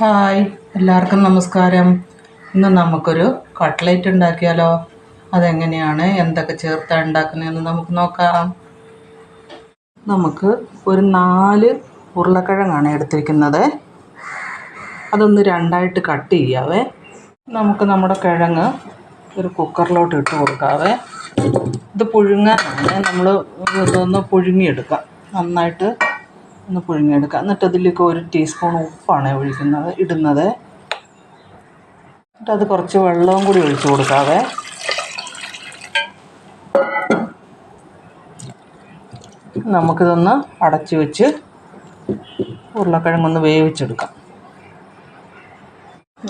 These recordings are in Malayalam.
ഹായ് എല്ലാവർക്കും നമസ്കാരം. ഇന്ന് നമുക്കൊരു കട്ട്ലേറ്റ് ഉണ്ടാക്കിയാലോ? അതെങ്ങനെയാണ്? എന്തൊക്കെ ചേർത്താണ് ഉണ്ടാക്കുന്നതെന്ന് നമുക്ക് നോക്കാം. നമുക്ക് ഒരു നാല് ഉരുളക്കിഴങ്ങാണ് എടുത്തിരിക്കുന്നത്. അതൊന്ന് രണ്ടായിട്ട് കട്ട് ചെയ്യാവേ. നമുക്ക് നമ്മുടെ കിഴങ്ങ് ഒരു കുക്കറിലോട്ട് ഇട്ട് കൊടുക്കാവേ. ഇത് പുഴുങ്ങാനാണ്. നമ്മൾ ഇതൊന്ന് പുഴുങ്ങിയെടുക്കാം. നന്നായിട്ട് ഒന്ന് പുഴുങ്ങിയെടുക്കാം. എന്നിട്ട് അതിലേക്ക് ഒരു ടീസ്പൂൺ ഉപ്പാണ് ഒഴിക്കുന്നത് ഇടുന്നത്. എന്നിട്ട് അത് കുറച്ച് വെള്ളവും കൂടി ഒഴിച്ച് കൊടുക്കാതെ നമുക്കിതൊന്ന് അടച്ചു വെച്ച് ഉരുളക്കിഴങ്ങൊന്ന് വേവിച്ചെടുക്കാം.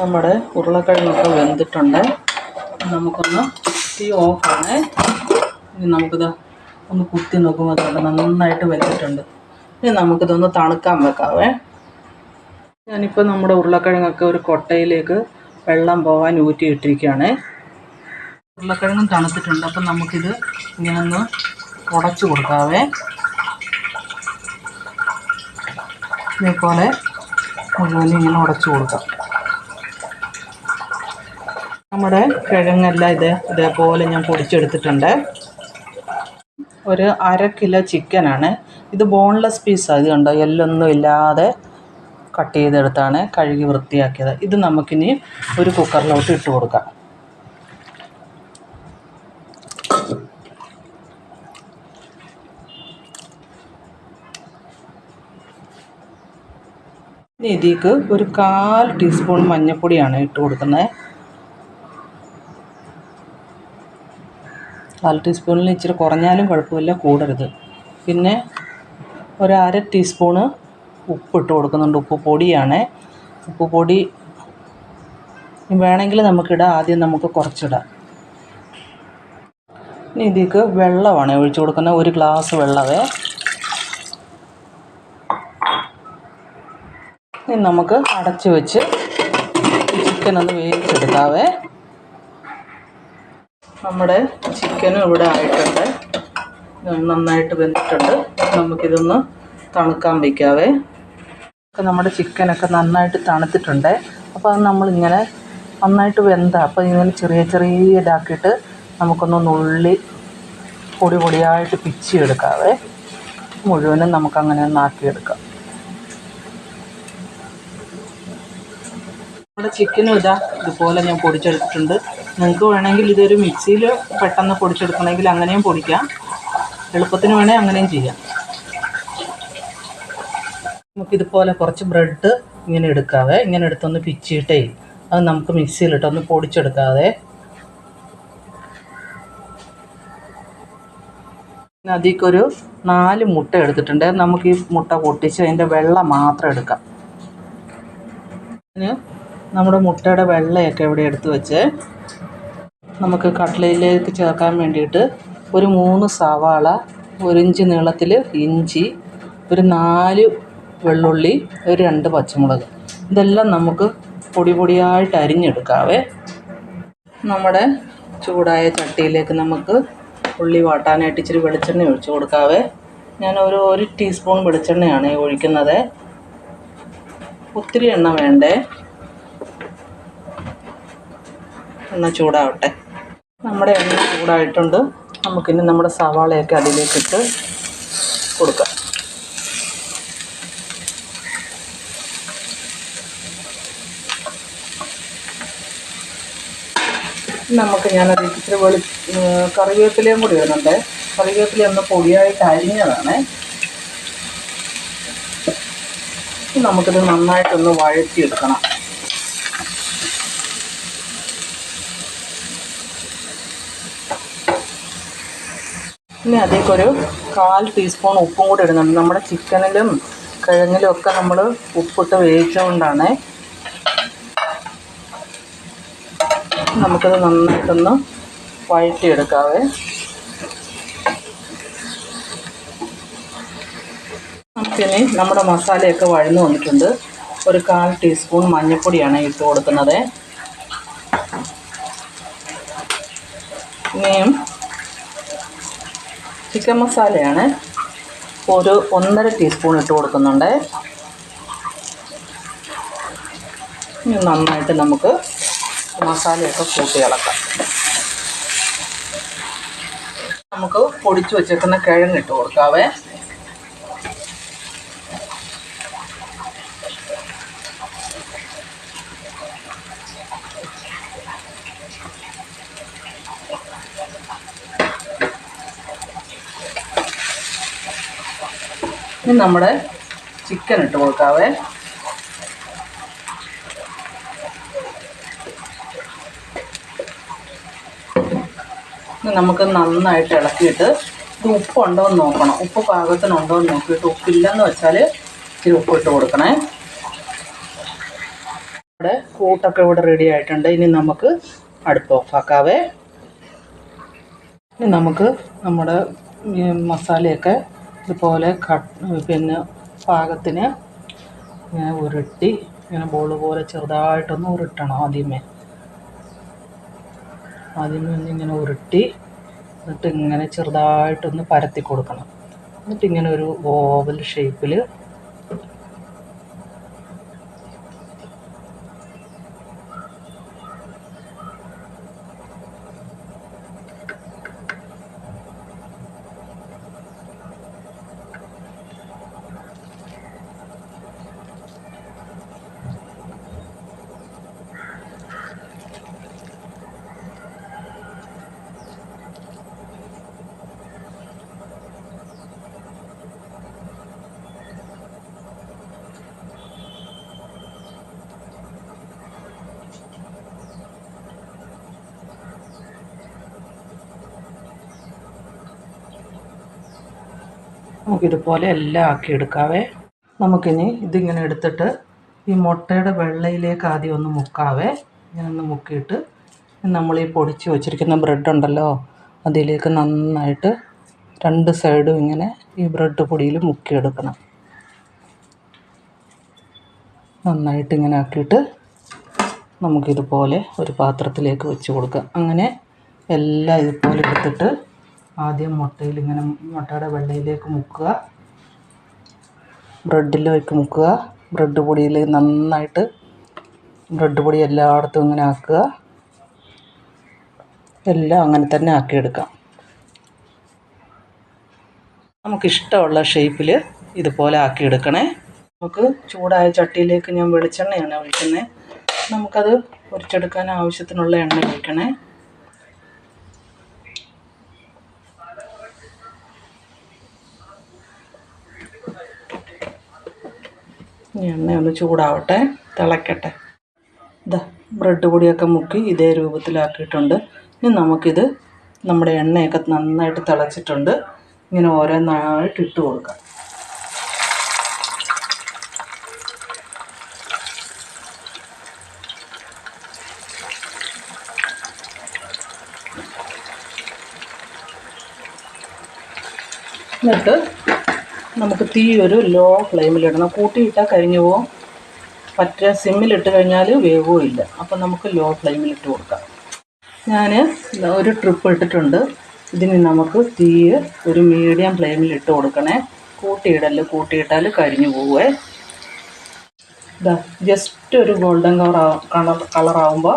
നമ്മുടെ ഉരുളക്കിഴങ്ങൊക്കെ വെന്തിട്ടുണ്ട്. നമുക്കൊന്ന് തീ ഓഫാണ്. ഇനി നമുക്കിത് ഒന്ന് കുത്തി നോക്കുമ്പോൾ നന്നായിട്ട് വെന്തിട്ടുണ്ട്. ഇനി നമുക്കിതൊന്ന് തണുക്കാൻ വെക്കാവേ. ഞാനിപ്പോൾ നമ്മുടെ ഉരുളക്കിഴങ്ങൊക്കെ ഒരു കൊട്ടയിലേക്ക് വെള്ളം പോകാൻ ഊറ്റിയിട്ടിരിക്കുകയാണ്. ഉരുളക്കിഴങ്ങും തണുത്തിട്ടുണ്ട്. അപ്പം നമുക്കിത് ഇങ്ങനെ ഒന്ന് ഉടച്ചു കൊടുക്കാവേ. ഇതേപോലെ മുഴുവൻ ഇങ്ങനെ ഉടച്ചു കൊടുക്കാം. നമ്മുടെ കിഴങ്ങെല്ലാം ഇത് ഇതേപോലെ ഞാൻ പൊടിച്ചെടുത്തിട്ടുണ്ട്. ഒരു അര കിലോ ചിക്കനാണ്. ഇത് ബോൺലെസ് പീസാണ് ഇത് കണ്ടോ? എല്ലൊന്നും ഇല്ലാതെ കട്ട് ചെയ്തെടുത്താണ് കഴുകി വൃത്തിയാക്കിയത്. ഇത് നമുക്കിനി ഒരു കുക്കറിലോട്ട് ഇട്ട് കൊടുക്കാം. ഇനി ഇതിലേക്ക് ഒരു കാൽ ടീസ്പൂൺ മഞ്ഞൾപ്പൊടിയാണ് ഇട്ട് കൊടുക്കുന്നത്. കാൽ ടീസ്പൂണിൽ ഇച്ചിരി കുറഞ്ഞാലും കുഴപ്പമില്ല കൂടരുത്. പിന്നെ ഒരു അര ടീസ്പൂണ് ഉപ്പ് ഇട്ട് കൊടുക്കുന്നുണ്ട്. ഉപ്പ് പൊടിയാണ്. ഉപ്പ് പൊടി വേണമെങ്കിൽ നമുക്കിടാം. ആദ്യം നമുക്ക് കുറച്ചിടാം. ഇനി ഇതിക്ക് വെള്ളമാണ് ഒഴിച്ചു കൊടുക്കുന്നത്. ഒരു ഗ്ലാസ് വെള്ളമേ. ഇനി നമുക്ക് അടച്ച് വെച്ച് ചിക്കൻ ഒന്ന് വേവിച്ചെടുക്കാവേ. നമ്മുടെ ചിക്കനും ഇവിടെ ആയിട്ടുണ്ട്. നന്നായിട്ട് വെന്തിട്ടുണ്ട്. നമുക്കിതൊന്ന് തണുക്കാൻ വയ്ക്കാവേ ഒക്കെ നമ്മുടെ ചിക്കനൊക്കെ നന്നായിട്ട് തണുത്തിട്ടുണ്ട്. അപ്പോൾ അത് നമ്മളിങ്ങനെ നന്നായിട്ട് വെന്താ. അപ്പോൾ ഇങ്ങനെ ചെറിയ ചെറിയ ഇതാക്കിയിട്ട് നമുക്കൊന്ന് നുള്ളി പൊടി പൊടിയായിട്ട് പിച്ചി എടുക്കാവേ മുഴുവനും നമുക്കങ്ങനെ ഒന്ന് ആക്കിയെടുക്കാം. നമ്മുടെ ചിക്കനും ഇതാ ഇതുപോലെ ഞാൻ പൊടിച്ചെടുത്തിട്ടുണ്ട്. നിങ്ങൾക്ക് വേണമെങ്കിൽ ഇതൊരു മിക്സിയിൽ പെട്ടെന്ന് പൊടിച്ചെടുക്കണമെങ്കിൽ അങ്ങനെയും പൊടിക്കാം. എളുപ്പത്തിന് വേണേൽ അങ്ങനെയും ചെയ്യാം. നമുക്കിതുപോലെ കുറച്ച് ബ്രെഡ് ഇങ്ങനെ എടുക്കാതെ ഇങ്ങനെ എടുത്തൊന്ന് പിച്ചിയിട്ടേ. അത് നമുക്ക് മിക്സിയിലിട്ടൊന്ന് പൊടിച്ചെടുക്കാതെ പിന്നെ അതിലേക്കൊരു നാല് മുട്ട എടുത്തിട്ടുണ്ട്. നമുക്ക് ഈ മുട്ട പൊട്ടിച്ച് അതിന്റെ വെള്ള മാത്രം എടുക്കാം. നമ്മുടെ മുട്ടയുടെ വെള്ളയൊക്കെ ഇവിടെ എടുത്ത് വെച്ച് നമുക്ക് കട്ലയിലേക്ക് ചേർക്കാൻ വേണ്ടിയിട്ട് ഒരു മൂന്ന് സവാള ഒരു ഇഞ്ച് നീളത്തിൽ ഇഞ്ചി ഒരു നാല് വെള്ളുള്ളി ഒരു രണ്ട് പച്ചമുളക്. ഇതെല്ലാം നമുക്ക് പൊടി പൊടിയായിട്ട് അരിഞ്ഞെടുക്കാവേ. നമ്മുടെ ചൂടായ ചട്ടിയിലേക്ക് നമുക്ക് ഉള്ളി വാട്ടാനായിട്ട് ഇച്ചിരി വെളിച്ചെണ്ണ ഒഴിച്ച് കൊടുക്കാവേ. ഞാൻ ഒരു ഒരു ടീസ്പൂൺ വെളിച്ചെണ്ണയാണ് ഒഴിക്കുന്നത്. ഒത്തിരി എണ്ണ വേണ്ടേ? എണ്ണ ചൂടാവട്ടെ. നമ്മുടെ എണ്ണ ചൂടായിട്ടുണ്ട്. നമുക്കിനി നമ്മുടെ സവാളയൊക്കെ അതിലേക്കിട്ട് കൊടുക്കാം. നമുക്ക് ഞാനത് ഇച്ചിരി വെളി കറിവേപ്പിലയും കൂടി ഇടുന്നുണ്ട്. കറിവേപ്പില ഒന്ന് പൊടിയായിട്ട് അരിഞ്ഞതാണ്. നമുക്കിത് നന്നായിട്ടൊന്ന് വഴറ്റിയെടുക്കണം. ഇനി അതിലേക്കൊരു കാൽ ടീസ്പൂൺ ഉപ്പും കൂടി ഇടുന്നുണ്ട്. നമ്മുടെ ചിക്കനിലും കിഴങ്ങിലും ഒക്കെ നമ്മൾ ഉപ്പിട്ട് വേവിച്ചുകൊണ്ടാണ് നമുക്കത് നന്നായിട്ടൊന്ന് വഴറ്റിയെടുക്കാവേ. നമുക്കിനി നമ്മുടെ മസാലയൊക്കെ വഴന്നു വന്നിട്ടുണ്ട്. ഒരു കാൽ ടീസ്പൂൺ മഞ്ഞൾപ്പൊടിയാണ് ഇട്ട് കൊടുക്കുന്നത്. ഇനിയും ചിക്കൻ മസാലയാണ്. ഒരു ഒന്നര ടീസ്പൂൺ ഇട്ട് കൊടുക്കുന്നുണ്ട്. നന്നായിട്ട് നമുക്ക് മസാലയൊക്കെ കൂട്ടി ഇളക്കാം. നമുക്ക് പൊടിച്ചു വച്ചേക്കുന്ന കിഴങ്ങ് ഇട്ട് കൊടുക്കാവേ ഇനി നമ്മുടെ ചിക്കൻ ഇട്ട് കൊടുക്കാവേ. നമുക്ക് നന്നായിട്ട് ഇളക്കിയിട്ട് ഇത് ഉപ്പുണ്ടോ എന്ന് നോക്കണം. ഉപ്പ് പാകത്തിനുണ്ടോ എന്ന് നോക്കിയിട്ട് ഉപ്പില്ലെന്ന് വെച്ചാൽ ഉപ്പ് ഇട്ട് കൊടുക്കണേ. ഇവിടെ കൂട്ടൊക്കെ ഇവിടെ റെഡി ആയിട്ടുണ്ട്. ഇനി നമുക്ക് അടുപ്പ് ഓഫാക്കാവേ. ഇനി നമുക്ക് നമ്മുടെ മസാലയൊക്കെ ഇതുപോലെ കട്ട് പിന്നെ പാകത്തിന് ഇങ്ങനെ ഉരുട്ടി ഇങ്ങനെ ബോൾ പോലെ ചെറുതായിട്ടൊന്ന് ഉരുട്ടണം ആദ്യമേ. ആദ്യമേ ഒന്ന് ഇങ്ങനെ ഉരുട്ടി എന്നിട്ട് ഇങ്ങനെ ചെറുതായിട്ടൊന്ന് പരത്തി കൊടുക്കണം. എന്നിട്ട് ഇങ്ങനെ ഒരു ഓവൽ ഷേപ്പിൽ നമുക്കിതുപോലെ എല്ലാം ആക്കി എടുക്കാവേ. നമുക്കിനി ഇതിങ്ങനെ എടുത്തിട്ട് ഈ മുട്ടയുടെ വെള്ളയിലേക്ക് ആദ്യം ഒന്ന് മുക്കാവേ. ഇങ്ങനെ ഒന്ന് മുക്കിയിട്ട് നമ്മൾ ഈ പൊടിച്ച് വെച്ചിരിക്കുന്ന ബ്രെഡ് ഉണ്ടല്ലോ അതിലേക്ക് നന്നായിട്ട് രണ്ട് സൈഡും ഇങ്ങനെ ഈ ബ്രെഡ് പൊടിയിൽ മുക്കിയെടുക്കണം. നന്നായിട്ട് ഇങ്ങനെ ആക്കിയിട്ട് നമുക്കിതുപോലെ ഒരു പാത്രത്തിലേക്ക് വെച്ച് കൊടുക്കാം. അങ്ങനെ എല്ലാം ഇതുപോലെ എടുത്തിട്ട് ആദ്യം മുട്ടയിൽ ഇങ്ങനെ മുട്ടയുടെ വെള്ളയിലേക്ക് മുക്കുക. ബ്രെഡിലേക്ക് മുക്കുക. ബ്രെഡ് പൊടിയിൽ നന്നായിട്ട് ബ്രെഡ് പൊടി എല്ലായിടത്തും ഇങ്ങനെ ആക്കുക. എല്ലാം അങ്ങനെ തന്നെ ആക്കിയെടുക്കാം. നമുക്കിഷ്ടമുള്ള ഷേപ്പിൽ ഇതുപോലെ ആക്കിയെടുക്കണേ. നമുക്ക് ചൂടായ ചട്ടിയിലേക്ക് ഞാൻ വെളിച്ചെണ്ണയാണ് ഒഴിക്കുന്നത്. നമുക്കത് പൊരിച്ചെടുക്കാൻ ആവശ്യത്തിനുള്ള എണ്ണ ഒഴിക്കണേ. ഇനി എണ്ണ ഒന്ന് ചൂടാവട്ടെ തിളയ്ക്കട്ടെ ഇതാ ബ്രെഡ് പൊടിയൊക്കെ മുക്കി ഇതേ രൂപത്തിലാക്കിയിട്ടുണ്ട്. ഇനി നമുക്കിത് നമ്മുടെ എണ്ണയൊക്കെ നന്നായിട്ട് തിളച്ചിട്ടുണ്ട്. ഇങ്ങനെ ഓരോന്നായിട്ട് ഇട്ട് കൊടുക്കാം. എന്നിട്ട് നമുക്ക് തീ ഒരു ലോ ഫ്ലെയിമിലിടണം കൂട്ടിയിട്ടാൽ കരിഞ്ഞു പോകും പറ്റ സിമ്മിലിട്ട് കഴിഞ്ഞാൽ ഇല്ല. അപ്പം നമുക്ക് ലോ ഫ്ലെയിമിലിട്ട് കൊടുക്കാം. ഞാൻ ഒരു ട്രിപ്പ് ഇട്ടിട്ടുണ്ട്. ഇതിന് നമുക്ക് തീ ഒരു മീഡിയം ഫ്ലെയിമിൽ ഇട്ട് കൊടുക്കണേ. കൂട്ടിയിടൽ കൂട്ടിയിട്ടാൽ കരിഞ്ഞു പോവേ. ഇതാ ജസ്റ്റ് ഒരു ഗോൾഡൻ കളർ കളർ കളറാവുമ്പോൾ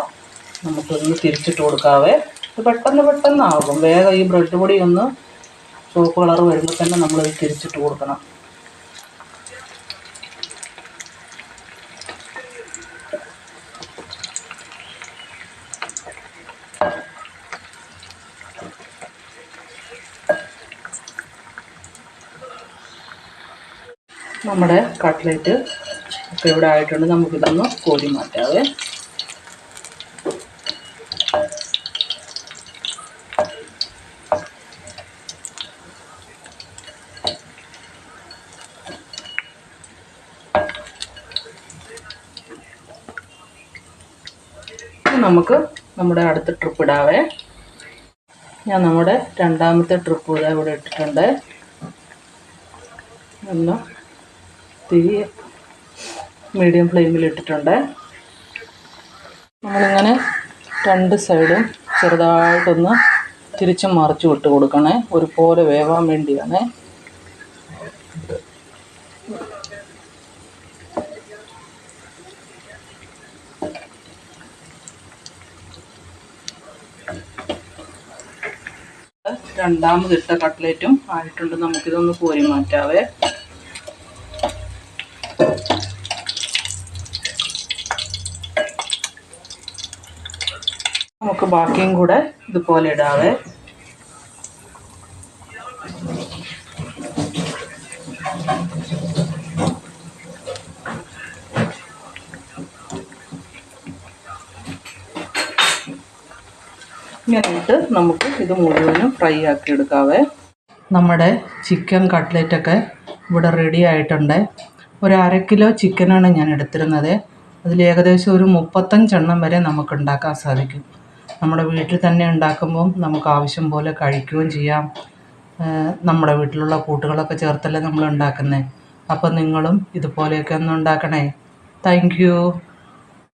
നമുക്കൊന്ന് തിരിച്ചിട്ട് കൊടുക്കാവേ. പെട്ടെന്ന് പെട്ടെന്നാകും. വേഗം ഈ ബ്രെഡ് പൊടി ഒന്ന് ചുവപ്പ് കളർ വരുമ്പോൾ തന്നെ നമ്മളിത് തിരിച്ചിട്ട് കൊടുക്കണം. നമ്മുടെ കട്ട്ലേറ്റ് ഒക്കെ ഇവിടെ ആയിട്ടുണ്ട്. നമുക്കിതൊന്ന് കോരി മാറ്റാവേ ഇനി നമുക്ക് നമ്മുടെ അടുത്ത ട്രിപ്പ് ഇടാവേ. ഞാൻ നമ്മുടെ രണ്ടാമത്തെ ട്രിപ്പ് ഇതാ ഇവിടെ ഇട്ടിട്ടുണ്ട്. ഒന്ന് മീഡിയം ഫ്ലെയിമിൽ ഇട്ടിട്ടുണ്ട്. നമ്മളിങ്ങനെ രണ്ട് സൈഡും ചെറുതായിട്ടൊന്ന് തിരിച്ചും മറിച്ചും വിട്ട് കൊടുക്കണേ. ഒരുപോലെ വേവാൻ വേണ്ടിയാണ്. രണ്ടാമതിട്ട കട്ട്ലേറ്റും ആയിട്ടുണ്ട്. നമുക്കിതൊന്ന് കോരി മാറ്റാവേ. നമുക്ക് ബാക്കിയും കൂടെ ഇതുപോലെ ഇടാവേ. ഇങ്ങനെ ഇട്ട് നമുക്ക് ഇത് മുഴുവനും ഫ്രൈ ആക്കി എടുക്കാവേ. നമ്മുടെ ചിക്കൻ കട്ട്ലറ്റൊക്കെ ഇവിടെ റെഡി ആയിട്ടുണ്ട്. ഒരു അര കിലോ ചിക്കനാണ് ഞാൻ എടുത്തിരുന്നത്. അതിൽ ഏകദേശം ഒരു മുപ്പത്തഞ്ചെണ്ണം വരെ നമുക്ക് ഉണ്ടാക്കാൻ സാധിക്കും. നമ്മുടെ വീട്ടിൽ തന്നെ ഉണ്ടാക്കുമ്പം നമുക്ക് ആവശ്യം പോലെ കഴിക്കുകയും ചെയ്യാം. നമ്മുടെ വീട്ടിലുള്ള കൂട്ടുകളൊക്കെ ചേർത്തല്ലേ നമ്മൾ ഉണ്ടാക്കുന്നത് അപ്പം നിങ്ങളും ഇതുപോലെയൊക്കെ ഒന്ന് ഉണ്ടാക്കണേ. താങ്ക്